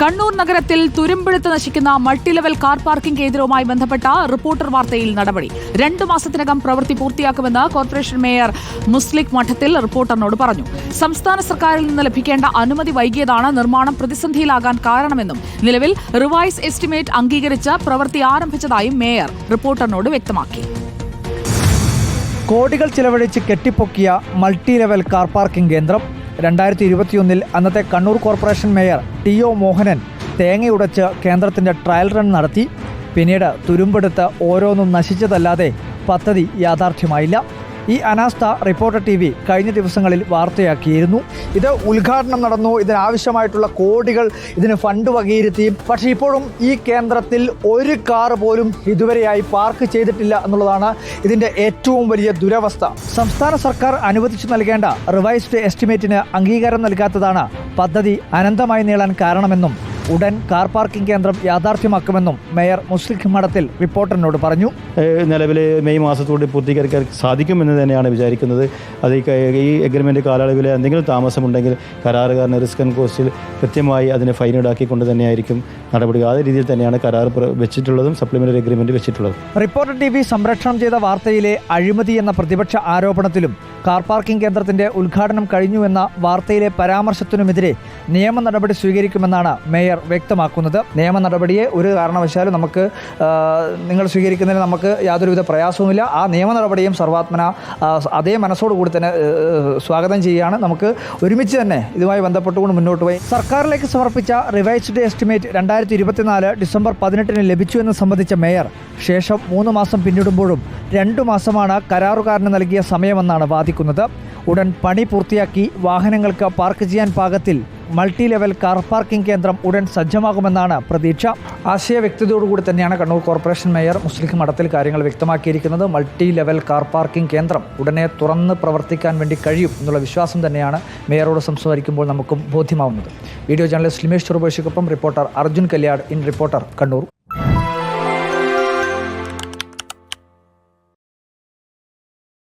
കണ്ണൂർ നഗരത്തിൽ തുരുമ്പെടുത്ത് നശിക്കുന്ന മൾട്ടി ലെവൽ കാർ പാർക്കിംഗ് കേന്ദ്രവുമായി ബന്ധപ്പെട്ട റിപ്പോർട്ടർ വാർത്തയിൽ നടപടി. രണ്ടു മാസത്തിനകം പ്രവൃത്തി പൂർത്തിയാക്കുമെന്ന് കോർപ്പറേഷൻ മേയർ മുസ്ലിക് മഠത്തിൽ റിപ്പോർട്ടറിനോട് പറഞ്ഞു. സംസ്ഥാന സർക്കാരിൽ നിന്ന് ലഭിക്കേണ്ട അനുമതി വൈകിയതാണ് നിർമ്മാണം പ്രതിസന്ധിയിലാകാൻ കാരണമെന്നും നിലവിൽ റിവൈസ് എസ്റ്റിമേറ്റ് അംഗീകരിച്ച് പ്രവൃത്തി ആരംഭിച്ചതായും മേയർ റിപ്പോർട്ടറിനോട് വ്യക്തമാക്കി. കോടികൾ ചിലവഴിച്ച് കെട്ടിപ്പൊക്കിയ മൾട്ടി ലെവൽ കാർ പാർക്കിംഗ് കേന്ദ്രം രണ്ടായിരത്തി ഇരുപത്തിയൊന്നിൽ അന്നത്തെ Kannur corporation mayor T O Mohanan തേങ്ങയുടച്ച് കേന്ദ്രത്തിന്റെ ട്രയൽ റൺ നടത്തി. പിന്നീട് തുരുമ്പെടുത്ത് ഓരോന്നും നശിച്ചതല്ലാതെ പദ്ധതി യാഥാർത്ഥ്യമായില്ല. ഈ അനാസ്ഥ റിപ്പോർട്ടർ ടി വി കഴിഞ്ഞ ദിവസങ്ങളിൽ വാർത്തയാക്കിയിരുന്നു. ഇത് ഉദ്ഘാടനം നടന്നു. ഇതിനാവശ്യമായിട്ടുള്ള കോടികൾ ഇതിന് ഫണ്ട് വകയിരുത്തി. പക്ഷേ ഇപ്പോഴും ഈ കേന്ദ്രത്തിൽ ഒരു കാർ പോലും ഇതുവരെയായി പാർക്ക് ചെയ്തിട്ടില്ല എന്നുള്ളതാണ് ഇതിന്റെ ഏറ്റവും വലിയ ദുരവസ്ഥ. സംസ്ഥാന സർക്കാർ അനുവദിച്ചു നൽകേണ്ട റിവൈസ്ഡ് എസ്റ്റിമേറ്റിന് അംഗീകാരം നൽകാത്തതാണ് പദ്ധതി അനന്തമായി നീളാൻ കാരണമെന്നും ഉടൻ കാർ പാർക്കിംഗ് കേന്ദ്രം യാഥാർത്ഥ്യമാക്കുമെന്നും മേയർ മുസ്ലിഖ് മഠത്തിൽ റിപ്പോർട്ടറിനോട് പറഞ്ഞു. നിലവിലെ മെയ് മാസത്തോടെ പൂർത്തീകരിക്കാൻ സാധിക്കുമെന്ന് തന്നെയാണ് വിചാരിക്കുന്നത്. അത് ഈ എഗ്രിമെന്റ് കാലയളവിൽ എന്തെങ്കിലും താമസമുണ്ടെങ്കിൽ കരാറുകാരന് റിസ്ക് ആൻഡ് കോസ്റ്റിൽ കൃത്യമായി അതിനെ ഫൈൻ ഈടാക്കിക്കൊണ്ട് തന്നെയായിരിക്കും നടപടി ആ രീതിയിൽ തന്നെയാണ് കരാർ വെച്ചിട്ടുള്ളതും സപ്ലിമെന്ററി എഗ്രിമെന്റ് വെച്ചിട്ടുള്ളതും. റിപ്പോർട്ടർ ടി വി സംരക്ഷണം ചെയ്ത വാർത്തയിലെ അഴിമതി എന്ന പ്രതിപക്ഷ ആരോപണത്തിലും കാർ പാർക്കിംഗ് കേന്ദ്രത്തിന്റെ ഉദ്ഘാടനം കഴിഞ്ഞുവെന്ന വാർത്തയിലെ പരാമർശത്തിനുമെതിരെ നിയമ നടപടി സ്വീകരിക്കുമെന്നാണ് മേയർ വ്യക്തമാക്കുന്നത്. നിയമ നടപടിയെ ഒരു കാരണവശാലും നമുക്ക് നിങ്ങൾ സ്വീകരിക്കുന്നതിന് നമുക്ക് യാതൊരുവിധ പ്രയാസവുമില്ല. ആ നിയമ നടപടിയും സർവാത്മന അതേ മനസ്സോടുകൂടി തന്നെ സ്വാഗതം ചെയ്യുകയാണ്. നമുക്ക് ഒരുമിച്ച് തന്നെ ഇതുമായി ബന്ധപ്പെട്ടുകൊണ്ട് മുന്നോട്ട് പോയി. സർക്കാരിലേക്ക് സമർപ്പിച്ച റിവൈസ്ഡ് എസ്റ്റിമേറ്റ് രണ്ടായിരത്തി ഇരുപത്തിനാല് ഡിസംബർ പതിനെട്ടിന് ലഭിച്ചു എന്ന് സംബന്ധിച്ച മേയർ ശേഷം മൂന്ന് മാസം പിന്നിടുമ്പോഴും രണ്ടു മാസമാണ് കരാറുകാരന് നൽകിയ സമയമെന്നാണ് വാദിക്കുന്നത്. ഉടൻ പണി പൂർത്തിയാക്കി വാഹനങ്ങൾക്ക് പാർക്ക് ചെയ്യാൻ പാകത്തിൽ മൾട്ടി ലെവൽ കാർ പാർക്കിംഗ് കേന്ദ്രം ഉടൻ സജ്ജമാകുമെന്നാണ് പ്രതീക്ഷ. ആശയ വ്യക്തതയോടുകൂടി തന്നെയാണ് കണ്ണൂർ കോർപ്പറേഷൻ മേയർ മുസ്ലിം മഠത്തിൽ കാര്യങ്ങൾ വ്യക്തമാക്കിയിരിക്കുന്നത്. മൾട്ടി ലെവൽ കാർ പാർക്കിംഗ് കേന്ദ്രം ഉടനെ തുറന്ന് പ്രവർത്തിക്കാൻ വേണ്ടി കഴിയും എന്നുള്ള വിശ്വാസം തന്നെയാണ് മേയറോട് സംസാരിക്കുമ്പോൾ നമുക്കും ബോധ്യമാവുന്നത്. Video journalist Limesh ചെറുപേഷിക്കൊപ്പം reporter Arjun Kalyad in reporter Kannur.